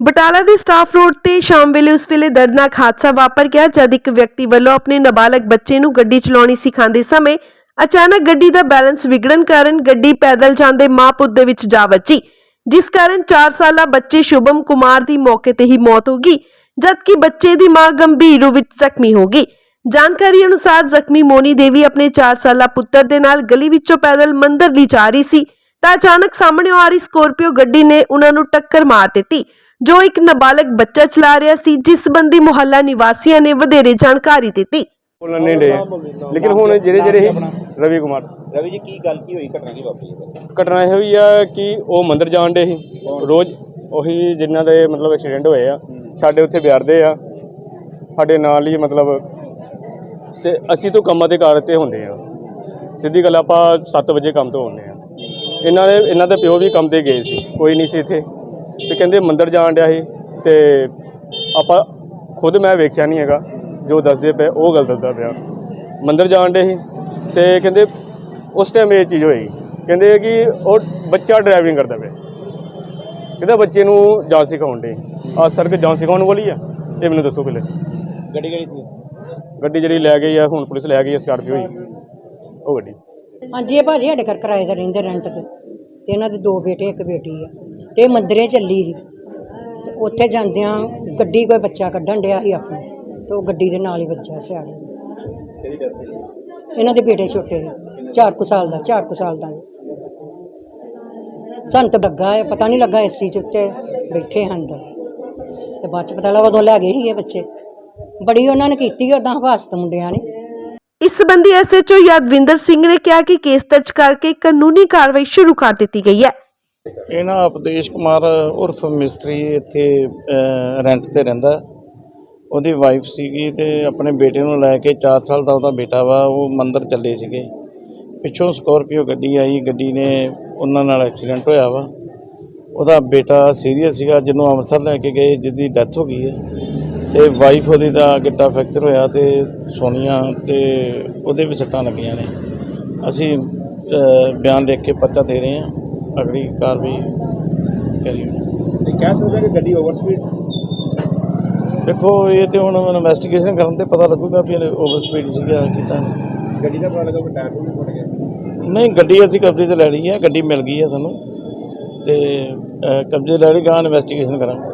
ਬਟਾਲਾ ਦੇ staff road ਤੇ ਸ਼ਾਮ ਵੇਲੇ ਉਸ ਵੇਲੇ ਦਰਦਨਾਕ ਹਾਦਸਾ ਵਾਪਰ ਗਿਆ, ਜਦ ਇੱਕ ਵਿਅਕਤੀ ਵੱਲੋਂ ਆਪਣੇ ਨਾਬਾਲਗ ਬੱਚੇ ਨੂੰ ਗੱਡੀ ਚਲਾਉਣੀ ਸਿਖਾਉਂਦੇ ਸਮੇਂ ਅਚਾਨਕ ਗੱਡੀ ਦਾ ਬੈਲੈਂਸ ਵਿਗੜਨ ਕਾਰਨ ਗੱਡੀ ਪੈਦਲ ਜਾਂਦੇ ਮਾਂ ਪੁੱਤ ਦੇ ਵਿੱਚ ਜਾ ਵੱਜੀ, ਜਿਸ ਕਾਰਨ 4 ਸਾਲਾ ਬੱਚੇ ਸ਼ੁਭਮ ਕੁਮਾਰ ਦੀ ਮੌਕੇ ਤੇ ਹੀ ਮੌਤ ਹੋ ਗਈ, ਜਦਕਿ ਬੱਚੇ ਦੀ ਮਾਂ ਗੰਭੀਰ ਰੂਪ ਵਿੱਚ ਜ਼ਖਮੀ ਹੋ ਗਈ। ਜਾਣਕਾਰੀ ਅਨੁਸਾਰ ਜ਼ਖਮੀ ਮੋਨੀ ਦੇਵੀ ਆਪਣੇ 4 ਸਾਲਾ ਪੁੱਤਰ ਦੇ ਨਾਲ ਗਲੀ ਵਿੱਚੋਂ ਪੈਦਲ ਮੰਦਰ ਲਈ ਜਾ ਰਹੀ ਸੀ, ਤਾਂ ਅਚਾਨਕ ਸਾਹਮਣੇ ਆ ਰਹੀ ਸਕੋਰਪੀਓ ਗੱਡੀ ਨੇ ਉਹਨਾਂ ਨੂੰ ਟੱਕਰ ਮਾਰ ਦਿੱਤੀ। ਜੋ ਇੱਕ ਨਾਬਾਲਗ ਬੱਚਾ ਚਲਾ ਰਿਹਾ ਸੀ ਜਿਸ ਸੰਬੰਧੀ ਮੁਹੱਲਾ ਨਿਵਾਸੀਆਂ ਨੇ ਵਧੇਰੇ ਜਾਣਕਾਰੀ ਦਿੱਤੀ। ਬੋਲਣ ਨਹੀਂ ਡੇ ਲੇਕਿਨ ਹੁਣ ਜਿਹੜੇ ਜਿਹੜੇ ਰਵੀ ਕੁਮਾਰ। ਰਵੀ ਜੀ ਕੀ ਗੱਲ ਕੀ ਹੋਈ ਘਟਨਾ ਕੀ ਵਾਪਰੀ ਹੈ? ਘਟਨਾ ਇਹ ਹੋਈ ਆ ਕਿ ਉਹ ਮੰਦਿਰ ਜਾਣ ਡੇ ਸੀ। ਰੋਜ਼ ਉਹੀ ਜਿਨ੍ਹਾਂ ਦੇ ਮਤਲਬ ਐਕਸੀਡੈਂਟ ਹੋਏ ਆ ਸਾਡੇ ਉੱਥੇ ਬਿਆਰਦੇ ਆ। ਸਾਡੇ ਨਾਲ ਹੀ ਮਤਲਬ ਤੇ ਅਸੀਂ ਤੋਂ ਕੰਮਾਂ ਤੇ ਕਾਰ ਤੇ ਹੁੰਦੇ ਆ। ਸਿੱਧੀ ਗੱਲ ਆਪਾਂ 7 ਵਜੇ ਕੰਮ ਤੋਂ ਆਉਂਦੇ ਆ। ਇਹਨਾਂ ਦੇ ਇਹਨਾਂ ਦੇ ਪਿਓ ਵੀ ਕੰਮ ਤੇ ਗਏ ਸੀ ਕੋਈ ਨਹੀਂ ਸੀ ਇੱਥੇ। ਤੇ ਕਹਿੰਦੇ ਮੰਦਿਰ ਜਾਣ ਡਿਆ ਸੀ ਤੇ ਆਪਾਂ ਖੁਦ ਮੈਂ ਵੇਖਿਆ ਨਹੀਂ ਹੈਗਾ ਜੋ ਦੱਸਦੇ ਪਏ ਉਹ ਗੱਲ ਦੱਸਦਾ ਪਿਆ। ਮੰਦਿਰ ਜਾਣ ਡੇ ਸੀ ਤੇ ਕਹਿੰਦੇ ਉਸ ਟਾਈਮ ਇਹ ਚੀਜ਼ ਹੋਈ। ਕਹਿੰਦੇ ਕਿ ਉਹ ਬੱਚਾ ਡਰਾਈਵਿੰਗ ਕਰਦਾ ਪਿਆ। ਕਹਿੰਦਾ ਬੱਚੇ ਨੂੰ ਜਾਂਚ ਸਿਖਾਉਣ ਡੇ ਆ ਸੜਕ ਜਾਂਚ ਸਿਖਾਉਣ ਵਾਲੀ ਆ ਇਹ ਮੈਨੂੰ ਦੱਸੋ ਪਹਿਲੇ। ਗੱਡੀ ਕਿਹੜੀ ਸੀ? ਗੱਡੀ ਜਿਹੜੀ ਲੈ ਗਈ ਆ ਹੁਣ ਪੁਲਿਸ ਲੈ ਗਈ ਆ ਸਕਾਰਪੀਓ ਹੀ ਉਹ ਗੱਡੀ। ਹਾਂਜੀ ਇਹ ਭਾਜੀ ਸਾਡੇ ਘਰ ਕਿਰਾਏ ਤੇ ਰਹਿੰਦੇ ਰੈਂਟ ਤੇ। ਤੇ ਇਹਨਾਂ ਦੇ ਦੋ ਬੇਟੇ ਇੱਕ ਬੇਟੀ ਆ। ਤੇ ਇਹ ਮੰਦਰੇ ਚੱਲੀ ਸੀ। ਤੇ ਉੱਥੇ ਜਾਂਦਿਆਂ ਗੱਡੀ ਕੋਈ ਬੱਚਾ ਕੱਢਣ ਡਿਆ ਸੀ ਆਪਣਾ ਤੇ ਉਹ ਗੱਡੀ ਦੇ ਨਾਲ ਹੀ ਵੱਜਾ ਸਿਆੜੇ ਕਿਹਦੀ ਡੈਥ ਹੋਈ ਇਹਨਾਂ ਦੇ ਬੇਟੇ ਛੋਟੇ ਸੀ 4 ਕੁ ਸਾਲ ਦਾ, ਚਾਰ ਕੁ ਸਾਲ ਦਾ ਸਾਨੂੰ ਤਾਂ ਲੱਗਾ ਹੈ, ਪਤਾ ਨਹੀਂ ਲੱਗਾ ਇਸ ਚੀਜ਼ ਉੱਤੇ ਬੈਠੇ ਹਨ ਅੰਦਰ ਤੇ ਬਾਅਦ ਚ ਪਤਾ ਲੱਗਾ ਉਦੋਂ ਲੈ ਗਏ ਸੀ ਇਹ ਬੱਚੇ। ਬੜੀ ਉਹਨਾਂ ਨੇ ਕੀਤੀ ਉਦਾਂ ਹਵਾਸਤ ਮੁੰਡਿਆਂ ਨੇ। ਇਸ ਸੰਬੰਧੀ ਐਸਐਚਓ ਯਾਦਵਿੰਦਰ ਸਿੰਘ ਨੇ ਕਿਹਾ ਕਿ ਕੇਸ ਦਰਜ ਕਰਕੇ ਕਾਨੂੰਨੀ ਕਾਰਵਾਈ ਸ਼ੁਰੂ ਕਰ ਦਿੱਤੀ ਗਈ ਹੈ। ਇਹ ਨਾ ਉਪਦੇਸ਼ ਕੁਮਾਰ ਉਰਫ ਮਿਸਤਰੀ ਇੱਥੇ ਰੈਂਟ ਤੇ ਰਹਿੰਦਾ। ਉਹਦੀ ਵਾਈਫ ਸੀਗੀ ਤੇ ਆਪਣੇ ਬੇਟੇ ਨੂੰ ਲੈ ਕੇ 4 ਸਾਲ ਦਾ ਉਹਦਾ ਬੇਟਾ ਵਾ, ਉਹ ਮੰਦਰ ਚੱਲੇ ਸੀਗੇ। ਪਿੱਛੋਂ ਸਕੋਰਪੀਓ ਗੱਡੀ ਆਈ, ਗੱਡੀ ਨੇ ਉਹਨਾਂ ਨਾਲ ਐਕਸੀਡੈਂਟ ਹੋਇਆ ਵਾ। ਉਹਦਾ ਬੇਟਾ ਸੀਰੀਅਸ ਸੀਗਾ, ਜਿਹਨੂੰ ਅੰਮ੍ਰਿਤਸਰ ਲੈ ਕੇ ਗਏ, ਜਿਹਦੀ ਡੈਥ ਹੋ ਗਈ ਹੈ। ਤੇ ਵਾਈਫ ਉਹਦੀ ਦਾ ਗਿੱਟਾ ਫ੍ਰੈਕਚਰ ਹੋਇਆ ਤੇ ਸੋਨੀਆ ਤੇ ਉਹਦੇ ਵੀ ਸੱਟਾਂ ਲੱਗੀਆਂ ਨੇ। ਅਸੀਂ ਬਿਆਨ ਲਿਖ ਕੇ ਪੱਕਾ ਦੇ ਰਹੇ ਹਾਂ। ਅਗਲੀ ਕਾਰਵਾਈ ਕਰੀ। ਤੇ ਕਹਿ ਸਕਦੇ ਕਿ ਗੱਡੀ ਓਵਰ ਸਪੀਡ ਦੇਖੋ ਇਹ ਤੇ ਹੁਣ ਇਨਵੈਸਟੀਗੇਸ਼ਨ ਕਰਨ ਤੇ ਪਤਾ ਲੱਗੂਗਾ ਵੀ ਓਵਰ ਸਪੀਡ ਸੀਗਾ ਕਿਦਾਂ ਗੱਡੀ ਦਾ ਪਤਾ ਲੱਗਾ ਕਿ ਟਾਇਰ ਵੀ ਫਟ ਗਿਆ। ਨਹੀਂ ਗੱਡੀ ਅਸੀਂ ਕਬਜ਼ੇ ਤੇ ਲੈ ਲਈ ਹੈ ਗੱਡੀ ਮਿਲ ਗਈ ਹੈ ਸਾਨੂੰ। ਤੇ ਕਬਜ਼ੇ ਲੈ ਲਈ ਗਾਂ ਇਨਵੈਸਟੀਗੇਸ਼ਨ ਕਰਾਂਗੇ।